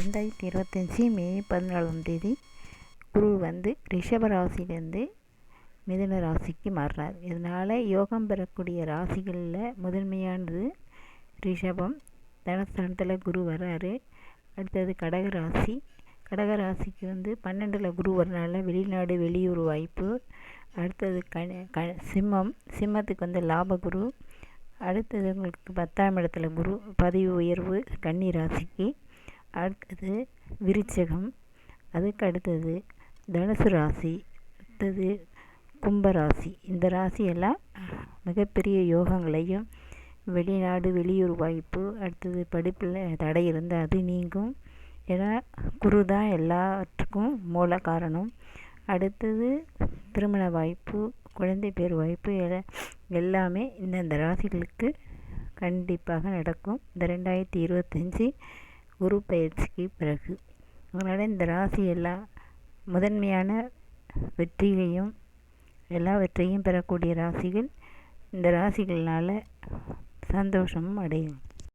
ரெண்டாயிரத்தி இருபத்தஞ்சி மே பதினாலாம் தேதி குரு வந்து ரிஷப ராசிலேருந்து மிதுன ராசிக்கு மாறுறார். இதனால் யோகம் பெறக்கூடிய ராசிகளில் முதன்மையானது ரிஷபம். தனஸ்தானத்தில் குரு வர்றாரு அடுத்தது கடக ராசி. கடக ராசிக்கு வந்து பன்னெண்டில் குரு வரனால வெளிநாடு வெளியூர் வாய்ப்பு. அடுத்தது கண க சிம்மம். சிம்மத்துக்கு வந்து லாபகுரு அடுத்தது உங்களுக்கு பத்தாம் இடத்துல குரு. பதவி உயர்வு கன்னி ராசிக்கு. அடுத்தது விருச்சகம் அதுக்கு அடுத்தது தனுசு ராசி அடுத்தது கும்பராசி இந்த ராசியெல்லாம் மிகப்பெரிய யோகங்களையும் வெளிநாடு வெளியூர் வாய்ப்பு அடுத்தது படிப்பில் தடை இருந்தால் அது நீங்கும். ஏன்னா குரு தான் எல்லாத்துக்கும் மூல காரணம். அடுத்தது திருமண வாய்ப்பு குழந்தை பேர் வாய்ப்பு எல்லாம் எல்லாமே இந்தந்த ராசிகளுக்கு கண்டிப்பாக நடக்கும். இந்த ரெண்டாயிரத்தி இருபத்தஞ்சி குரு பயிற்சிக்கு பிறகு. அதனால் இந்த ராசி எல்லாம் முதன்மையான வெற்றியையும் எல்லாவற்றையும் பெறக்கூடிய ராசிகள் இந்த ராசிகள்னால் சந்தோஷமும் அடையும்.